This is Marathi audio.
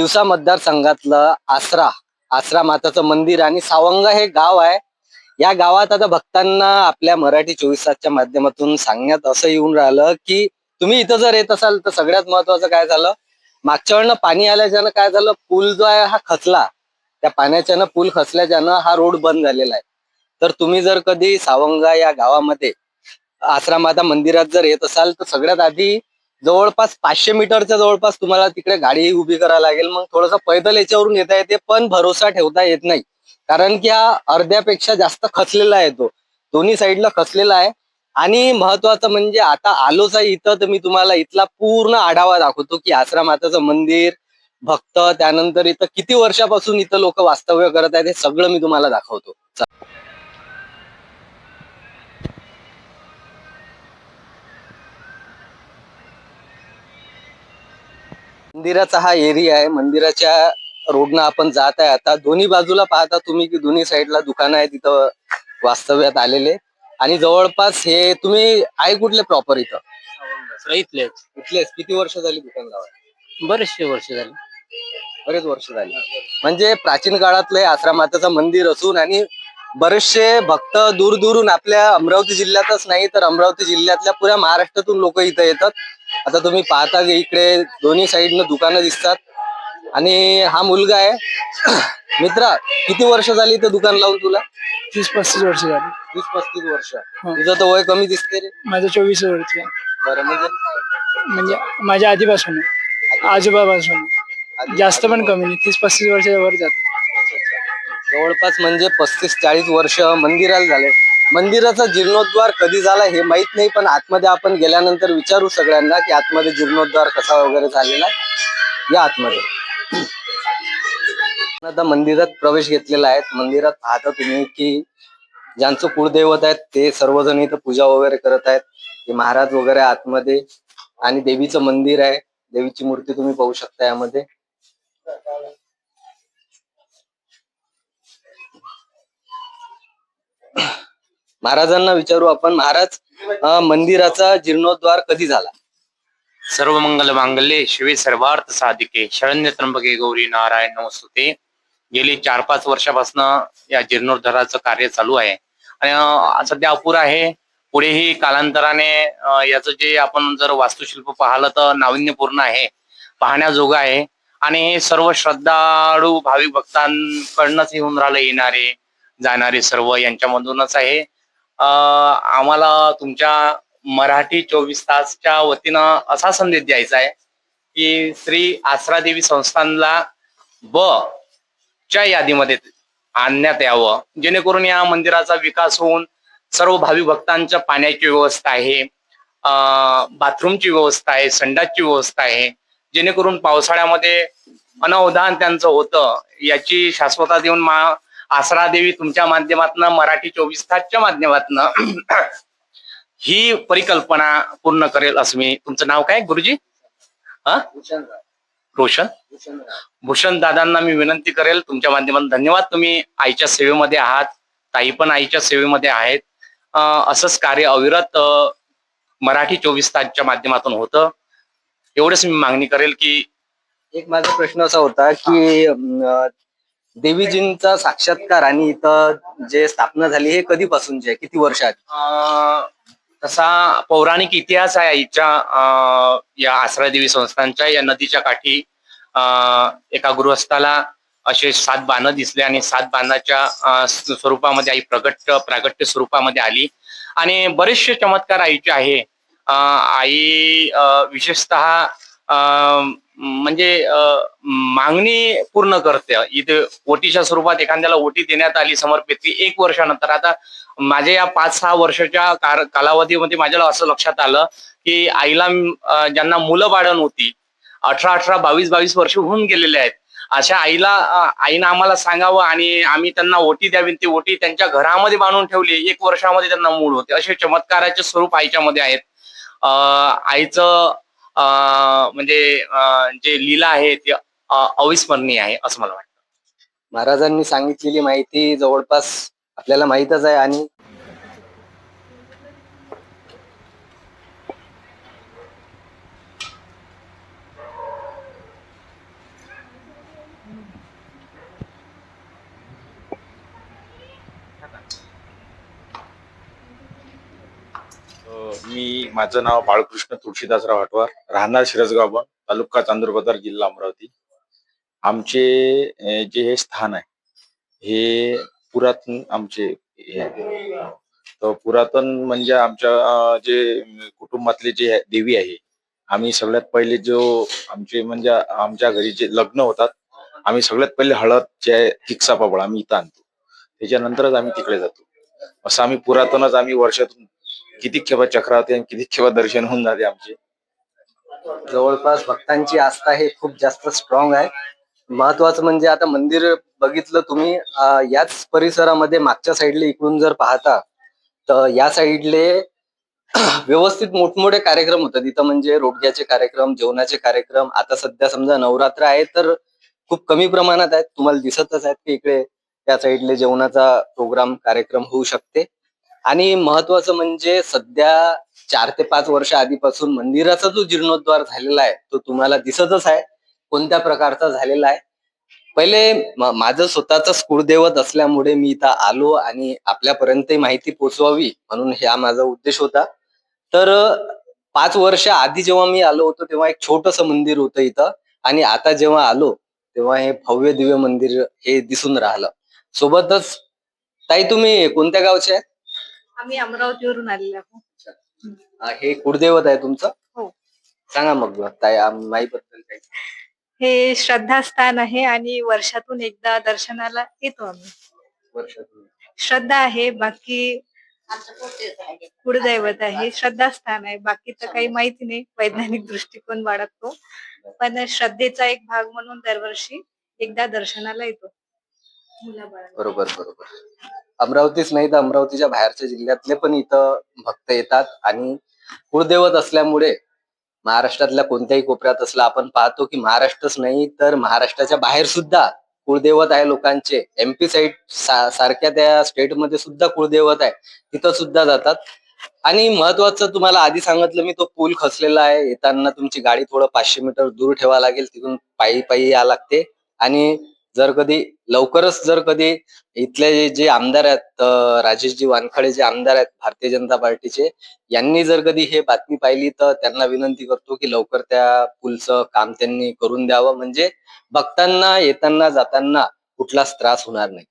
तिवसा मतदारसंघातलं आसरा आसरा माताचं मंदिर आणि सावंगा हे गाव आहे. या गावात आता भक्तांना आपल्या मराठी चोवीस तासच्या माध्यमातून सांगण्यात असं येऊन राहिलं की तुम्ही इथं जर येत असाल तर सगळ्यात महत्वाचं काय झालं? मागच्या वेळेला पाणी आल्याच्यानं काय झालं? पूल जो आहे हा खचला. त्या पाण्याच्यानं पूल खचल्याच्यानं हा रोड बंद झालेला आहे. तर तुम्ही जर कधी सावंगा या गावामध्ये आसरा माता मंदिरात जर येत असाल तर सगळ्यात आधी जवळपास पाचशे मीटरच्या जवळपास तुम्हाला तिकडे गाडी उभी करायला लागेल. मग थोडंसं पैदल याच्यावरून येता येते पण भरोसा ठेवता येत नाही. कारण की हा अर्ध्यापेक्षा जास्त खचलेला आहे तो. दोन्ही साईडला खचलेला आहे. आणि महत्वाचं म्हणजे आता आलोच आहे इथं तर मी तुम्हाला इथला पूर्ण आढावा दाखवतो की आसरा माताचं मंदिर भक्त त्यानंतर इथं किती वर्षापासून इथं लोक वास्तव्य करत आहेत हे सगळं मी तुम्हाला दाखवतो. मंदिराचा हा एरिया आहे. मंदिराच्या रोडनं आपण जात आहे. आता दोन्ही बाजूला पाहता तुम्ही की दोन्ही साईडला दुकानं आहेत तिथं वास्तव्यात आलेले. आणि जवळपास हे तुम्ही आहे कुठले प्रॉपर इथं? इथलेच. इथलेच. किती वर्ष झाली दुकान लावायला? बरेचसे वर्ष झाले. बरेच वर्ष झाली. म्हणजे प्राचीन काळातलं आश्रमाताचं मंदिर असून आणि बरेचसे भक्त दूर दूरून आपल्या अमरावती जिल्ह्यातच नाही तर अमरावती जिल्ह्यातल्या पुऱ्या महाराष्ट्रातून लोक इथं येतात. आता तुम्ही पाहता की इकडे दोन्ही साईडनं दुकानं दिसतात. आणि हा मुलगा आहे. मित्रा किती वर्ष झाली इथं दुकान लावून तुला? तीस पस्तीस वर्ष झाली. वीस पस्तीस वर्ष. हो. तुझं तर वय कमी दिसते रे. माझं चोवीस वर्ष आहे. बरं म्हणजे? म्हणजे माझ्या आधीपासून आहे. आजोबापासून. आहे. जास्त पण कमी नाही. तीस पस्तीस वर्षाच्या वर जाते. जवळपास म्हणजे पस्तीस चाळीस वर्ष मंदिराला झाले. मंदिराचा जीर्णोद्वार कधी झाला हे माहीत नाही पण आतमध्ये आपण गेल्यानंतर विचारू सगळ्यांना की आतमध्ये जीर्णोद्वार कसा वगैरे झालेला आहे. या आतमध्ये. आता मंदिरात प्रवेश घेतलेला आहे. मंदिरात पाहता तुम्ही की ज्यांचं कुळदैवत आहेत ते सर्वजण इथं पूजा वगैरे करत आहेत. हे महाराज वगैरे आतमध्ये आणि देवीचं मंदिर आहे. देवीची मूर्ती तुम्ही पाहू शकता यामध्ये. महाराजांना विचारू आपण महाराज मंदिराचा जीर्णोद्वार कधी झाला? सर्व मंगल मांगल्ये शिवे सर्वार्थ साधिके शरण्य त्र्यंबके गौरी नारायण नमस्तुते. गेली चार पाच वर्षापासून या जीर्णोद्धाराचं कार्य चालू आहे. आणि सध्या अपुर आहे. पुढेही कालांतराने याचं जे आपण जर वास्तुशिल्प पाहिलं तर नाविन्यपूर्ण आहे. पाहण्याजोगं आहे. आणि हे सर्व श्रद्धाळू भाविक भक्तांकडनंच येऊन राहिलं येणारे जाणारे सर्व यांच्यामधूनच आहे. आम्हाला तुमच्या मराठी चोवीस तासच्या वतीनं असा संदेश द्यायचा आहे की श्री आसरा देवी संस्थानला ब च्या यादीमध्ये आणण्यात यावं. जेणेकरून या मंदिराचा विकास होऊन सर्व भावी भक्तांच्या पाण्याची व्यवस्था आहे बाथरूमची व्यवस्था आहे संडासची व्यवस्था आहे. जेणेकरून पावसाळ्यामध्ये अनवधान त्यांचं होतं याची शाश्वता देऊन मा आसरा देवी तुमच्या माध्यमातून मराठी चोवीस तासच्या माध्यमातून ही परिकल्पना पूर्ण करेल असं मी तुमचं नाव काय गुरुजी? हा? रोशन. भूषण दादांना मी विनंती करेल तुमच्या माध्यमातून धन्यवाद. तुम्ही आईच्या सेवेमध्ये आहात ताई पण आईच्या सेवेमध्ये आहेत. असंच कार्य अविरत मराठी चोवीस तासच्या माध्यमातून होतं. एवढंच मी मागणी करेल की एक माझा प्रश्न असा होता की देवीजींचा साक्षात्कार आणि इथं जे स्थापना झाली हे कधीपासूनची आहे? किती वर्ष आधी? तसा पौराणिक इतिहास आहे आईच्या या आश्रयदेवी संस्थांच्या या नदीच्या काठी एका गृहस्थाला असे सात बाण दिसले आणि सात बाणाच्या स्वरूपामध्ये आई प्रगट प्रागट्य स्वरूपामध्ये आली. आणि बरेचसे चमत्कार आईचे आहे. आई विशेषतः म्हणजे मागणी पूर्ण करते. इथे ओटीच्या स्वरूपात एखाद्याला ओटी देण्यात आली समर्पित ती एक वर्षानंतर. आता माझ्या या पाच सहा वर्षाच्या कालावधीमध्ये माझ्याला असं लक्षात आलं की आईला ज्यांना मुलं बाळण होती अठरा अठरा बावीस बावीस वर्ष होऊन गेलेले आहेत. अशा आईला आईनं आम्हाला सांगावं आणि आम्ही त्यांना ओटी द्यावी. ती ओटी त्यांच्या घरामध्ये बांधून ठेवली. एक वर्षामध्ये त्यांना मूळ होते. असे चमत्काराचे स्वरूप आईच्या मध्ये आहेत आईचं म्हणजे जे लीला आहे ती अविस्मरणीय आहे असं मला वाटतं. महाराजांनी सांगितलेली माहिती जवळपास आपल्याला माहीतच आहे आणि मी माझं नाव बाळकृष्ण तुळशीदासराव हटवार राहणार शिरसगाव तालुका चांदूर जिल्हा अमरावती. आमचे जे हे स्थान आहे हे पुरातन आमचे तर पुरातन म्हणजे आमच्या जे कुटुंबातले जे देवी आहे आम्ही सगळ्यात पहिले जो आमचे म्हणजे आमच्या घरी जे लग्न होतात आम्ही सगळ्यात पहिले हळद जे आहे हिक्सा पापड आम्ही इथं आणतो. त्याच्यानंतरच आम्ही तिकडे जातो. असं आम्ही पुरातनच आम्ही वर्षातून किती खेपा चक्र होते आणि किती खेपा दर्शन होऊन जाते आमचे. जवळपास भक्तांची आस्था हे खूप जास्त स्ट्रॉंग आहे. महत्वाचं म्हणजे आता मंदिर बघितलं तुम्ही याच परिसरामध्ये मागच्या साईडला इकडून जर पाहता तर या साईडले व्यवस्थित मोठमोठे कार्यक्रम होतात. इथं म्हणजे रोडग्याचे कार्यक्रम जेवणाचे कार्यक्रम. आता सध्या समजा नवरात्र आहे तर खूप कमी प्रमाणात आहेत. तुम्हाला दिसतच आहेत की इकडे त्या साईडले जेवणाचा प्रोग्राम कार्यक्रम होऊ शकते. आणि महत्वाचं म्हणजे सध्या चार ते पाच वर्ष आधीपासून मंदिराचा जो जीर्णोद्धार झालेला आहे तो तुम्हाला दिसतच आहे. कोणत्या प्रकारचा झालेला आहे? पहिले माझं स्वतःच कुळदैवत असल्यामुळे मी इथं आलो आणि आपल्यापर्यंत माहिती पोचवावी म्हणून हा माझा उद्देश होता. तर पाच वर्ष आधी जेव्हा मी आलो होतो तेव्हा एक छोटस मंदिर होतं इथं. आणि आता जेव्हा आलो तेव्हा हे भव्य दिव्य मंदिर हे दिसून राहिलं. सोबतच ताई तुम्ही कोणत्या गावचे आहेत? आम्ही अमरावतीवरून आलेलो आहोत. अं, हे कुळदैवत आहे तुमचं? हो. सांगा मग ताई आम- माईबद्दल काही. हे श्रद्धास्थान आहे आणि वर्षातून एकदा दर्शनाला येतो आम्ही. वर्षातून. श्रद्धा आहे बाकी कुळदैवत आहे श्रद्धास्थान आहे. बाकी तर काही माहिती नाही वैज्ञानिक दृष्टिकोन बाळगतो. पण श्रद्धेचा एक भाग म्हणून दरवर्षी एकदा दर्शनाला येतो. बरोबर बरोबर. अमरावतीच नाही तर अमरावतीच्या बाहेरच्या जिल्ह्यातले पण इथं भक्त येतात आणि कुळदैवत असल्यामुळे महाराष्ट्रातल्या कोणत्याही कोपऱ्यात असला आपण पाहतो की महाराष्ट्रच नाही तर महाराष्ट्राच्या बाहेर सुद्धा कुळदैवत आहे लोकांचे. एमपी साईड सारख्या त्या स्टेटमध्ये सुद्धा कुळदैवत आहे. तिथं सुद्धा जातात. आणि महत्वाचं तुम्हाला आधी सांगितलं मी तो पूल खचलेला आहे. येताना तुमची गाडी थोडं पाचशे मीटर दूर ठेवा लागेल तिथून पायी पायी या लागते. आणि जर कधी लवकरच जर कधी इथले जे- जे आमदार आहेत राजेशजी वानखडे जे आमदार आहेत भारतीय जनता पार्टीचे यांनी जर कधी हे बातमी पाहिली तर त्यांना विनंती करतो की लवकर त्या पूलचं काम त्यांनी करून द्यावं. म्हणजे भक्तांना येताना जाताना कुठलाच त्रास होणार नाही.